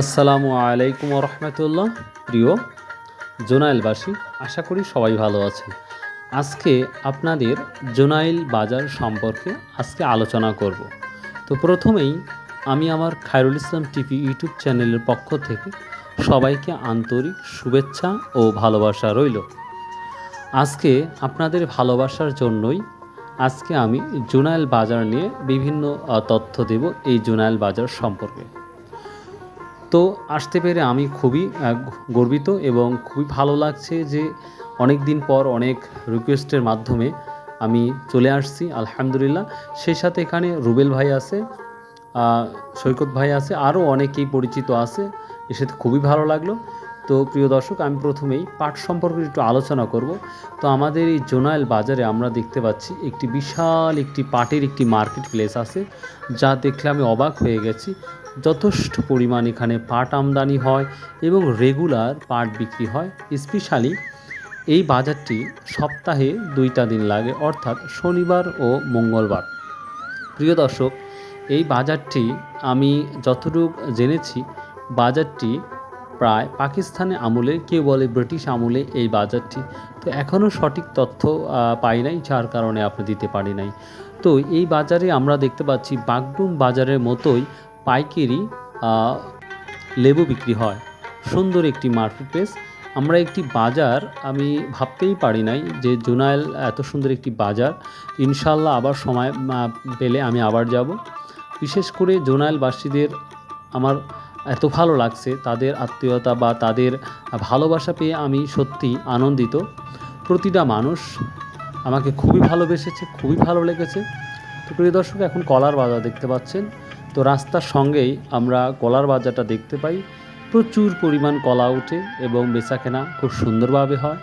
আসসালামু আলাইকুম রহমতুল্লাহ প্রিয় জোনাইলবাসী, আশা করি সবাই ভালো আছেন। আজকে আপনাদের জোনাইল বাজার সম্পর্কে আজকে আলোচনা করব। তো প্রথমেই আমি আমার খায়রুল ইসলাম টিভি ইউটিউব চ্যানেলের পক্ষ থেকে সবাইকে আন্তরিক শুভেচ্ছা ও ভালোবাসা রইল। আজকে আপনাদের ভালোবাসার জন্যই আজকে আমি জোনাইল বাজার নিয়ে বিভিন্ন তথ্য দেব এই জোনাইল বাজার সম্পর্কে। তো আসতে পেরে আমি খুবই গর্বিত এবং খুবই ভালো লাগছে যে অনেক দিন পর অনেক রিকোয়েস্টের মাধ্যমে আমি চলে আসছি, আলহামদুলিল্লাহ। সেই সাথে এখানে রুবেল ভাই আছে সৈকত ভাই আছে, আরও অনেকেই পরিচিত আছে, এর সাথে খুবই ভালো লাগল। তো প্রিয় দর্শক, আমি প্রথমেই পাট সম্পর্কে একটু আলোচনা করব। তো আমাদের এই জোনাইল বাজারে আমরা দেখতে পাচ্ছি একটি বিশাল একটি পাটের একটি মার্কেট প্লেস আছে, যা দেখলে আমি অবাক হয়ে গেছি। যথেষ্ট পরিমাণ এখানে পাট আমদানি হয় এবং রেগুলার পাট বিক্রি হয়, স্পেশালি এই বাজারটি সপ্তাহে দুইটা দিন লাগে, অর্থাৎ শনিবার ও মঙ্গলবার। প্রিয় দর্শক, এই বাজারটি আমি যতটুক জেনেছি, বাজারটি প্রায় পাকিস্তানে আমলে, কেউ বলে ব্রিটিশ আমলে এই বাজারটি। তো এখনও সঠিক তথ্য পাই নাই, যার কারণে আপনি দিতে পারি নাই। তো এই বাজারে আমরা দেখতে পাচ্ছি, বাগডুম বাজারের মতোই পাইকারি লেবু বিক্রি হয়। সুন্দর একটি মার্কেট প্লেস আমরা একটি বাজার, আমি ভাবতেই পারি নাই যে জুনাইল এত সুন্দর একটি বাজার। ইনশাল্লাহ আবার সময় পেলে আমি আবার যাব। বিশেষ করে জোনাইলবাসীদের আমার এত ভালো লাগছে, তাদের আত্মীয়তা বা তাদের ভালোবাসা পেয়ে আমি সত্যি আনন্দিত। প্রতিটা মানুষ আমাকে খুবই ভালোবেসেছে, খুবই ভালো লেগেছে। তো প্রিয় দর্শক, এখন কলার বাজার দেখতে পাচ্ছেন। তো রাস্তার সঙ্গেই আমরা কলার বাজারটা দেখতে পাই। প্রচুর পরিমাণ কলা ওঠে এবং বেচাকেনা খুব সুন্দরভাবে হয়।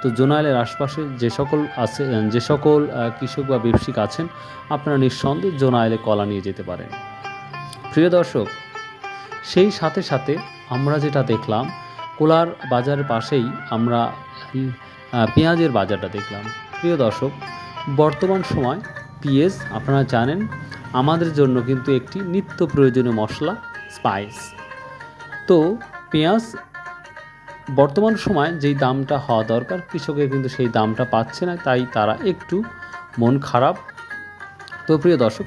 তো জোনাইলের আশপাশে যে সকল আছে, যে সকল কৃষক বা ব্যবসায়িক আছেন, আপনারা নিঃসন্দেহে জোনাইলে কলা নিয়ে যেতে পারেন। প্রিয় দর্শক, সেই সাথে সাথে আমরা যেটা দেখলাম, কোলার বাজারের পাশেই আমরা পেঁয়াজের বাজারটা দেখলাম। প্রিয় দর্শক, বর্তমান সময় পেঁয়াজ, আপনারা জানেন আমাদের জন্য কিন্তু একটি নিত্য প্রয়োজনীয় মশলা স্পাইস তো পেঁয়াজ, বর্তমান সময় যেই দামটা হওয়া দরকার, কৃষকের কিন্তু সেই দামটা পাচ্ছে না, তাই তারা একটু মন খারাপ। তো প্রিয় দর্শক,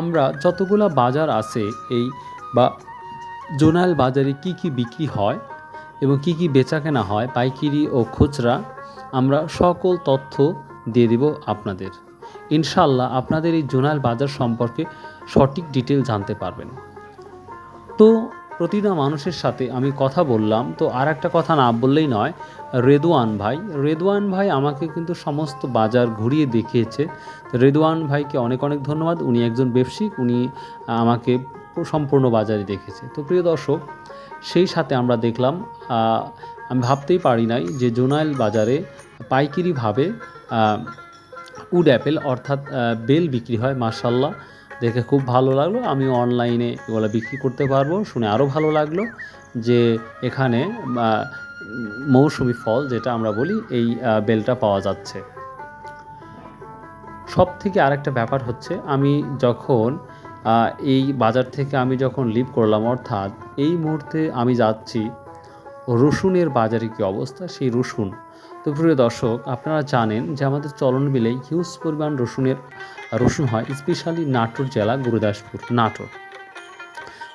আমরা যতগুলা বাজার আছে এই বা জোনাল বাজারে কি কি বিক্রি হয় এবং কি কি বেচা কেনা হয়, পাইকিরি ও খুচরা, আমরা সকল তথ্য দিয়ে দিব আপনাদের। ইনশাল্লাহ আপনাদের এই জোনাল বাজার সম্পর্কে সঠিক ডিটেল জানতে পারবেন। তো প্রতিটা মানুষের সাথে আমি কথা বললাম, তো আর একটা কথা না বললেই নয়, রেদওয়ান ভাই। রেদওয়ান ভাই আমাকে কিন্তু সমস্ত বাজার ঘুরিয়ে দেখিয়েছে। তো রেদওয়ান ভাইকে অনেক অনেক ধন্যবাদ, উনি একজন ব্যবসায়িক, উনি আমাকে সম্পূর্ণ বাজারে দেখেছে। তো প্রিয় দর্শক, সেই সাথে আমরা দেখলাম আমি ভাবতেই পারি নাই যে জোনাইল বাজারে পাইকারিভাবে উড অ্যাপেল অর্থাৎ বেল বিক্রি হয় মার্শাল্লাহ দেখে খুব ভালো লাগল। আমি অনলাইনে এগুলো বিক্রি করতে পারব। শুনে আরও ভালো লাগল যে এখানে মৌসুমি ফল, যেটা আমরা বলি, এই বেলটা পাওয়া যাচ্ছে। সব থেকে আরেকটা ব্যাপার হচ্ছে, আমি যখন এই বাজার থেকে আমি যখন লিভ করলাম, অর্থাৎ এই মুহূর্তে আমি যাচ্ছি রসুনের বাজারে কী অবস্থা? সেই রসুন। তো প্রিয় দর্শক, আপনারা জানেন যে আমাদের চলন বিলে হিউজ পরিমাণ রসুনের, রসুন হয় স্পেশালি নাটোর জেলা, গুরুদাসপুর, নাটোর।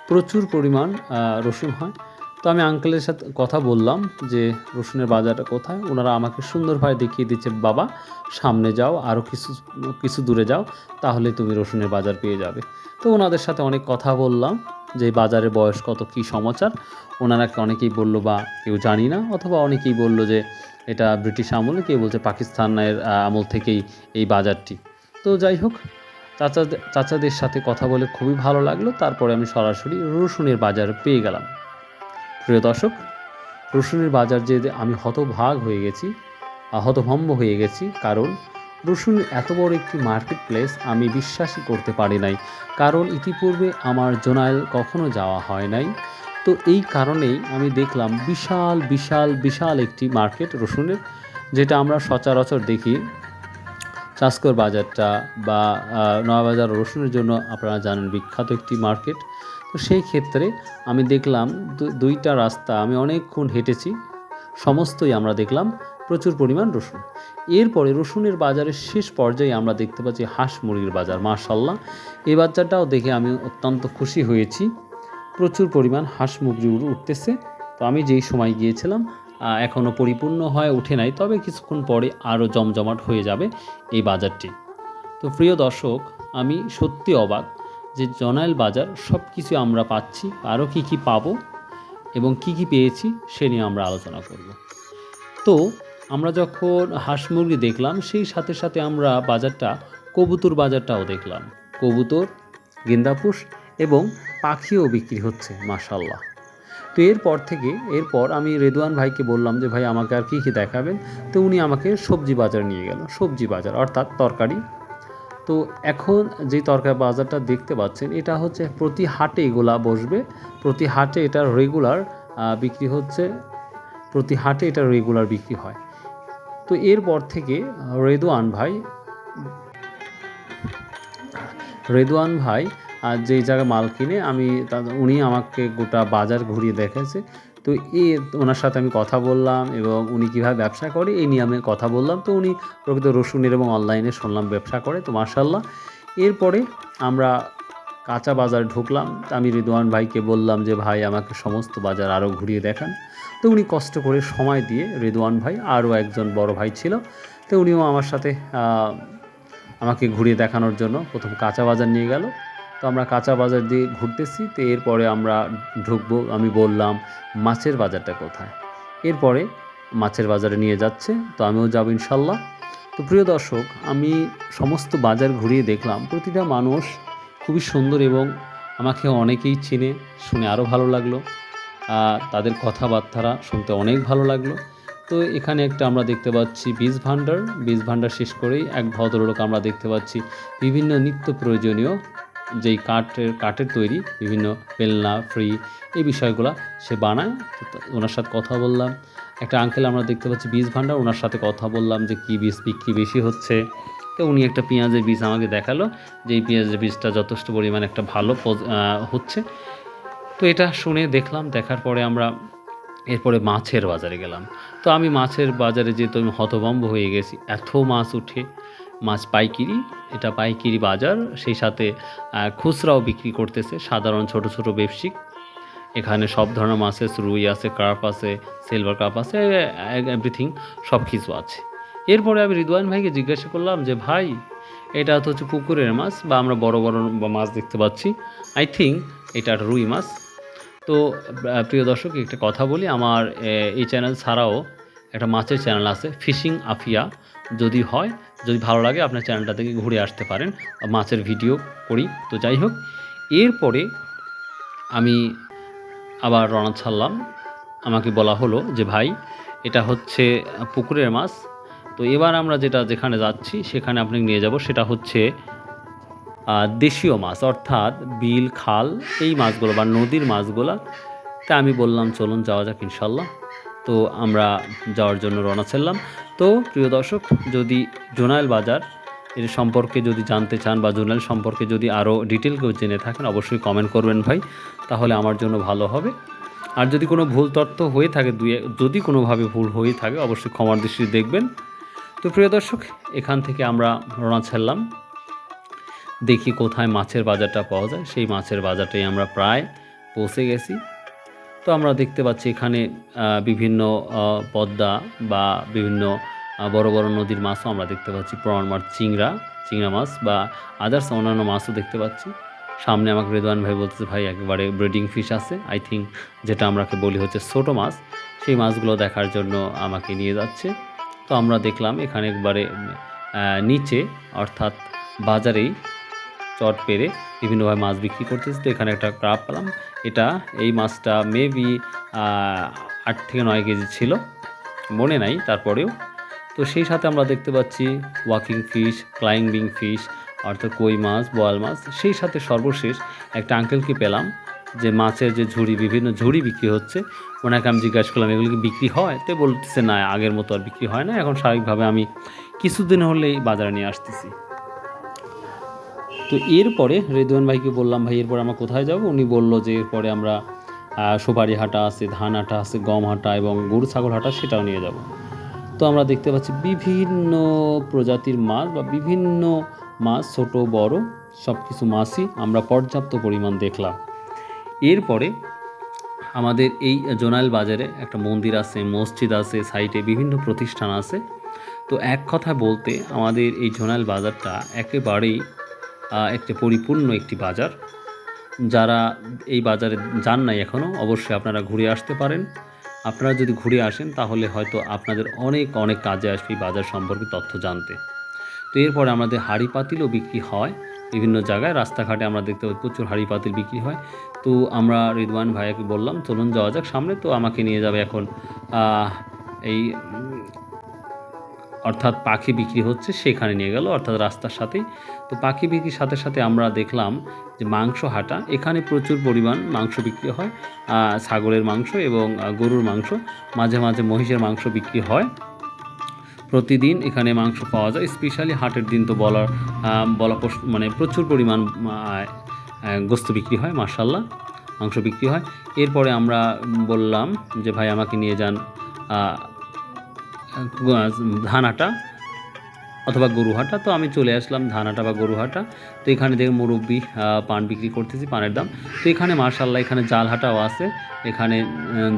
প্রচুর পরিমাণ রসুন হয়। তো আমি আঙ্কেলের সাথে কথা বললাম যে রসুনের বাজারটা কোথায়? ওনারা আমাকে সুন্দরভাবে দেখিয়ে দিচ্ছে, বাবা, সামনে যাও আরও কিছু কিছু দূরে যাও, তাহলে তুমি রসুনের বাজার পেয়ে যাবে। তো ওনাদের সাথে অনেক কথা বললাম। যে বাজারের বয়স কত, কী সমাচার? ওনারা অনেকেই বলল বা কেউ জানি না, অথবা অনেকেই বলল যে এটা ব্রিটিশ আমলে, কেউ বলছে পাকিস্তানের আমল থেকেই এই বাজারটি। তো যাই হোক চাচাদের চাচাদের সাথে কথা বলে খুবই ভালো লাগল, তারপরে আমি সরাসরি রসুনের বাজার পেয়ে গেলাম। প্রিয় দর্শক, রসুনের বাজার যে আমি হতভাগ হয়ে গেছি হতভম্ব হয়ে গেছি, কারণ রসুনের এত বড় একটি মার্কেট প্লেস আমি বিশ্বাসই করতে পারি নাই। কারণ ইতিপূর্বে আমার জোনাইল কখনো যাওয়া হয় নাই। তো এই কারণেই আমি দেখলাম বিশাল বিশাল বিশাল একটি মার্কেট রসুনের, যেটা আমরা সচরাচর দেখি। চাষকর বাজারটা বা নয়াবাজার রসুনের জন্য আপনারা জানেন বিখ্যাত একটি মার্কেট তো সেই ক্ষেত্রে আমি দেখলাম দুইটা রাস্তা আমি অনেকক্ষণ হেঁটেছি। সমস্তই আমরা দেখলাম প্রচুর পরিমাণ রসুন। এরপরে রসুনের বাজারের শেষ পর্যায়ে আমরা দেখতে পাচ্ছি হাঁস মুরগির বাজার মার্শাল্লাহ এই বাজারটাও দেখে আমি অত্যন্ত খুশি হয়েছি। প্রচুর পরিমাণ হাঁস মুরগি উঠতেছে। তো আমি যেই সময় গিয়েছিলাম এখনও পরিপূর্ণ হয়ে উঠে নাই, তবে কিছুক্ষণ পরে আরও জমজমাট হয়ে যাবে এই বাজারটি। তো প্রিয় দর্শক, আমি সত্যি অবাক যে জনাইল বাজার সব কিছু আমরা পাচ্ছি আরও কি কি পাবো এবং কি কি পেয়েছি, সে নিয়ে আমরা আলোচনা করব। তো আমরা যখন হাঁস মুরগি দেখলাম, সেই সাথে সাথে আমরা বাজারটা, কবুতর বাজারটাও দেখলাম। কবুতর গেন্দাপুষ এবং পাখিও বিক্রি হচ্ছে মাশাল্লাহ তো এরপর থেকে, এরপর আমি রেদওয়ান ভাইকে বললাম যে, ভাই, আমাকে আর কী কী দেখাবেন? তো উনি আমাকে সবজি বাজার নিয়ে গেল, সবজি বাজার, অর্থাৎ তরকারি। তো এখন যে তরকারি বাজারটা দেখতে পাচ্ছেন, এটা হচ্ছে প্রতি হাটে এগুলা বসবে। প্রতি হাটে এটা রেগুলার বিক্রি হচ্ছে। প্রতি হাটে এটা রেগুলার বিক্রি হয়। তো এরপর থেকে রেদওয়ান ভাই রেদওয়ান ভাই আর যেই জায়গায় মাল কিনে আমি উনি আমাকে গোটা বাজার ঘুরিয়ে দেখেছে তো এ ওনার সাথে আমি কথা বললাম এবং উনি কীভাবে ব্যবসা করে এই নিয়ে আমি কথা বললাম। তো উনি প্রকৃত রসুনের এবং অনলাইনে শুনলাম ব্যবসা করে, তো মার্শাল্লাহ এরপরে আমরা কাঁচা বাজার ঢুকলাম, তা আমি রিদওয়ান ভাইকে বললাম যে, ভাই, আমাকে সমস্ত বাজার আরও ঘুরিয়ে দেখান। তো উনি কষ্ট করে সময় দিয়ে রিদওয়ান ভাই আরও একজন বড় ভাই ছিল। তো উনিও আমার সাথে আমাকে ঘুরিয়ে দেখানোর জন্য প্রথম কাঁচা বাজার নিয়ে গেল। তো আমরা কাঁচা বাজার দিয়ে ঘুরতেছি, তো এরপরে আমরা ঢুকবো, আমি বললাম, মাছের বাজারটা কোথায়? এরপরে মাছের বাজারে নিয়ে যাচ্ছে, তো আমিও যাব ইনশাল্লাহ। তো প্রিয় দর্শক, আমি সমস্ত বাজার ঘুরিয়ে দেখলাম, প্রতিটা মানুষ খুবই সুন্দর এবং আমাকে অনেকেই চিনে, শুনে আরও ভালো লাগল। তাদের কথাবার্তারা শুনতে অনেক ভালো লাগল। তো এখানে একটা আমরা দেখতে পাচ্ছি বীজ ভাণ্ডার। বীজ ভাণ্ডার শেষ করেই এক ভদ্রলোক আমরা দেখতে পাচ্ছি বিভিন্ন নিত্য প্রয়োজনীয় যেই কাঠের কাঠের তৈরি, বিভিন্ন বেলনা, ফ্রি এই বিষয়গুলো সে বানায়। ওনার সাথে কথা বললাম। একটা আঙ্কেল আমরা দেখতে পাচ্ছি বীজ ভাণ্ডার, ওনার সাথে কথা বললাম যে কী বীজ বিক্রি বেশি হচ্ছে। তো উনি একটা পেঁয়াজের বীজ আমাকে দেখাল, যে এই পেঁয়াজের বীজটা যথেষ্ট পরিমাণে একটা ভালো হচ্ছে। তো এটা শুনে দেখলাম, দেখার পরে আমরা এরপরে মাছের বাজারে গেলাম। তো আমি মাছের বাজারে যেহেতু আমি হতভম্ব হয়ে গেছি, এত মাছ উঠে, মাছ পাইকিরি, এটা পাইকিরি বাজার, সেই সাথে খুচরাও বিক্রি করতেছে, সাধারণ ছোট ছোট ব্যবসায়িক। এখানে সব ধরনের মাছ আছে রুই আছে, কার্প আছে সিলভার কাপ আছে এভরিথিং সব কিছু আছে। এরপরে আমি রিদওয়ান ভাইকে জিজ্ঞাসা করলাম যে, ভাই, এটা তো হচ্ছে পুকুরের মাছ বা আমরা বড় বড় মাছ দেখতে পাচ্ছি। আই থিঙ্ক এটা রুই মাছ। তো প্রিয় দর্শক, একটা কথা বলি, আমার এই চ্যানেল ছাড়াও একটা মাছের চ্যানেল আছে, ফিশিং আফিয়া। যদি হয়, যদি ভালো লাগে, আপনার চ্যানেলটা থেকে ঘুরে আসতে পারেন। মাছের ভিডিও করি। তো যাই হোক, এরপরে আমি আবার রওনা ছাড়লাম। আমাকে বলা হলো যে, ভাই, এটা হচ্ছে পুকুরের মাছ। তো এবার আমরা যেটা যেখানে যাচ্ছি, সেখানে আপনাকে নিয়ে যাব, সেটা হচ্ছে দেশীয় মাছ, অর্থাৎ বিল, খাল, এই মাছগুলো বা নদীর মাছগুলো। তা আমি বললাম, চলুন যাওয়া যাক ইনশাল্লাহ। তো আমরা যাওয়ার জন্য রওনা ছাড়লাম। তো প্রিয় দর্শক, যদি জোনাইল বাজার এর সম্পর্কে যদি জানতে চান বা জোনাইল সম্পর্কে যদি আরও ডিটেল কেউ জেনে থাকেন, অবশ্যই কমেন্ট করবেন ভাই, তাহলে আমার জন্য ভালো হবে। আর যদি কোনো ভুল তথ্য হয়ে থাকে, দুই, যদি কোনোভাবে ভুল হয়ে থাকে, অবশ্যই ক্ষমার দৃষ্টি দেখবেন। তো প্রিয় দর্শক, এখান থেকে আমরা রওনা ছাড়লাম। দেখি কোথায় মাছের বাজারটা পাওয়া যায়। সেই মাছের বাজারটাই আমরা প্রায় পৌঁছে গেছি। তো আমরা দেখতে পাচ্ছি এখানে বিভিন্ন পদ্মা বা বিভিন্ন বড় বড় নদীর মাছও আমরা দেখতে পাচ্ছি। প্রমাণ মাছ চিংড়া চিংড়া মাছ বা আদার্স অন্যান্য মাছও দেখতে পাচ্ছি। সামনে আমাকে রেদওয়ান ভাই বলতেছে, ভাই, একেবারে ব্রিডিং ফিশ আছে। আই থিঙ্ক যেটা আমরাকে বলি হচ্ছে ছোটো মাছ। সেই মাছগুলো দেখার জন্য আমাকে নিয়ে যাচ্ছে। তো আমরা দেখলাম এখানে একবারে নিচে, অর্থাৎ বাজারেই চট পেরে বিভিন্নভাবে মাছ বিক্রি করতেছে। তো এখানে একটা ক্রাপ পেলাম। এটা, এই মাছটা মেবি আট থেকে নয় কেজি ছিল। মনে নাই তারপরেও। তো সেই সাথে আমরা দেখতে পাচ্ছি ওয়াকিং ফিশ ক্লাইম্বিং ফিশ অর্থাৎ কই মাছ, বোয়াল মাছ। সেই সাথে সর্বশেষ একটা আঙ্কেলকে পেলাম। যে মাছের যে ঝুড়ি, বিভিন্ন ঝুড়ি বিক্রি হচ্ছে, ওনাকে আমি জিজ্ঞাসা করলাম, এগুলো কি বিক্রি হয়? তো বলতেছে, না, আগের মতো আর বিক্রি হয় না, এখন স্বাভাবিকভাবে আমি কিছুদিন হলেই বাজারে নিয়ে আসতেছি। তো এরপরে রেদওয়ান ভাইকে বললাম, ভাই, এরপর আমরা কোথায় যাব? উনি বলল যে, এরপরে আমরা সুপারি হাটা আছে, ধান হাটা আছে, গম হাটা এবং গরু, ছাগল হাটা, সেটাও নিয়ে যাব। তো আমরা দেখতে পাচ্ছি বিভিন্ন প্রজাতির মাছ বা বিভিন্ন মাছ, ছোট, বড় সব কিছু মাছই আমরা পর্যাপ্ত পরিমাণ দেখলাম। এরপরে আমাদের এই জোনাইল বাজারে একটা মন্দির আছে, মসজিদ আছে, সাইটে বিভিন্ন প্রতিষ্ঠান আছে। তো এক কথা বলতে আমাদের এই জোনাইল বাজারটা একেবারেই একটি পরিপূর্ণ একটি বাজার। যারা এই বাজারে যান নাই এখনও অবশ্যই আপনারা ঘুরে আসতে পারেন। আপনারা যদি ঘুরে আসেন, তাহলে হয়তো আপনাদের অনেক অনেক কাজে আসবে এই বাজার সম্পর্কে তথ্য জানতে। তো এরপরে আমাদের হাঁড়ি পাতিলও বিক্রি হয়। বিভিন্ন জায়গায়, রাস্তাঘাটে আমরা দেখতে পাই প্রচুর হাঁড়ি পাতিল বিক্রি হয়। তো আমরা রিদওয়ান ভাইয়াকে বললাম, চলুন যাওয়া যাক সামনে। তো আমাকে নিয়ে যাবে এখন এই, অর্থাৎ পাখি বিক্রি হচ্ছে, সেখানে নিয়ে গেল, অর্থাৎ রাস্তার সাথেই। তো পাখি বিক্রির সাথে সাথে আমরা দেখলাম যে মাংস হাটা, এখানে প্রচুর পরিমাণ মাংস বিক্রি হয় ছাগলের মাংস এবং গরুর মাংস, মাঝে মাঝে মহিষের মাংস বিক্রি হয়। প্রতিদিন এখানে মাংস পাওয়া যায়। স্পেশালি হাটের দিন তো বলার বলা মানে প্রচুর পরিমাণ গোস্ত বিক্রি হয় মার্শাল্লাহ মাংস বিক্রি হয়। এরপরে আমরা বললাম যে, ভাই, আমাকে নিয়ে যান ধান ধানাটা অথবা গরুহাটা, তো আমি চলে আসলাম ধানাটা বা গরুহাটা। তো এখানে দেখে মুরব্বি পান বিক্রি করতেছি পানের দাম। তো এখানে মার্শাল্লাহ এখানে জাল হাটাও আছে। এখানে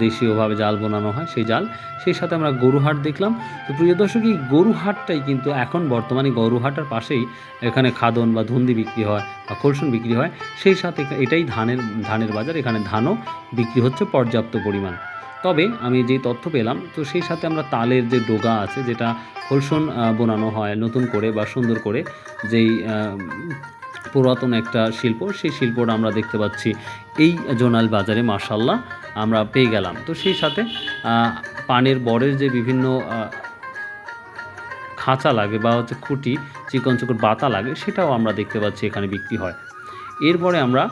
দেশীয়ভাবে জাল বোনানো হয় সেই জাল। সেই সাথে আমরা গরুহাট দেখলাম। তো প্রিয় দর্শক, এই গরুহাটটাই কিন্তু এখন বর্তমানে গরুহাটার পাশেই এখানে খাদন বা ধন্দি বিক্রি হয় বা কলসন বিক্রি হয়। সেই সাথে এটাই ধানের ধানের বাজার। এখানে ধানও বিক্রি হচ্ছে পর্যাপ্ত পরিমাণ। তবে আমি যে তথ্য পেলাম, তো সেই সাথে আমরা তালের যে ডোগা আছে, যেটা খোলসন বোনানো হয়, নতুন করে বা সুন্দর করে যেই পুরাতন একটা শিল্প, সেই শিল্পটা আমরা দেখতে পাচ্ছি এই জোনাল বাজারে মার্শাল্লাহ আমরা পেয়ে গেলাম। তো সেই সাথে পানের বরের যে বিভিন্ন খাঁচা লাগে বা হচ্ছে খুঁটি, চিকন চিকন বাতা লাগে, সেটাও আমরা দেখতে পাচ্ছি এখানে বিক্রি হয়। এরপরে আমরা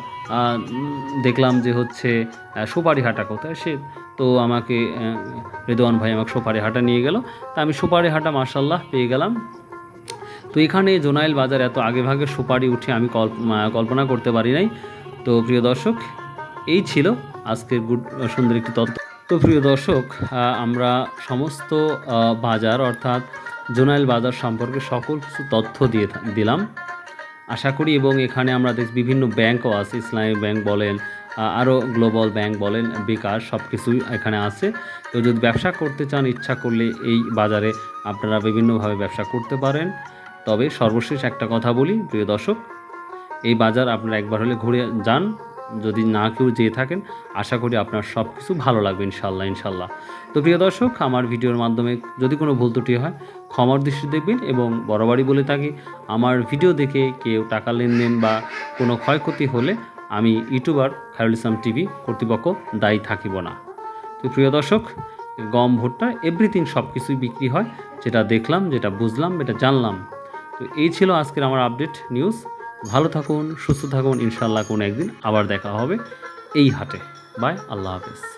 দেখলাম যে হচ্ছে সুপারি হাটা কোথায়? সে তো আমাকে আহ, রেদওয়ান ভাই আমাকে সুপারি হাটা নিয়ে গেল। তা আমি সুপারি হাটা মার্শাল্লাহ পেয়ে গেলাম। তো এখানে জোনাইল বাজার এত আগে ভাগে সুপারি উঠে আমি কল্পনা করতে পারি নাই। তো প্রিয় দর্শক এই ছিল আজকের গুড সুন্দর একটি তথ্য। তো প্রিয় দর্শক আমরা সমস্ত বাজার অর্থাৎ জোনাইল বাজার সম্পর্কে সকল কিছু তথ্য দিয়ে দিলাম। আশা করি এবং এখানে আমরা দেখছি বিভিন্ন ব্যাংকও আছে, ইসলামী ব্যাংক বলেন আরও গ্লোবাল ব্যাংক বলেন, বিকাশ সব কিছুই এখানে আছে। তো যদি ব্যবসা করতে চান, ইচ্ছা করলে এই বাজারে আপনারা বিভিন্নভাবে ব্যবসা করতে পারেন। তবে সর্বশেষ একটা কথা বলি, প্রিয় দর্শক, এই বাজার আপনারা একবার হলে ঘুরে যান। যদি না কেউ যেয়ে থাকেন, আশা করি আপনার সব কিছু ভালো লাগবে ইনশাল্লাহ ইনশাল্লাহ তো প্রিয় দর্শক, আমার ভিডিওর মাধ্যমে যদি কোনো ভুল ত্রুটি হয়, ক্ষমার দৃষ্টি দেখবেন এবং বরাবরই বলে থাকি, আমার ভিডিও দেখে কেউ টাকা লেনদেন বা কোনো ক্ষয়ক্ষতি হলে আমি ইউটিউবার খায়রুল ইসলাম টিভি কর্তৃপক্ষ দায়ী থাকিব না। তো প্রিয় দর্শক, গম, ভুট্টা এভরিথিং সব কিছুই বিক্রি হয়। যেটা দেখলাম, যেটা বুঝলাম, এটা জানলাম। তো এই ছিল আজকের আমার আপডেট নিউজ ভালো থাকুন, সুস্থ থাকুন ইনশাল্লাহ কোনো একদিন আবার দেখা হবে এই হাটে। বাই, আল্লাহ হাফেজ।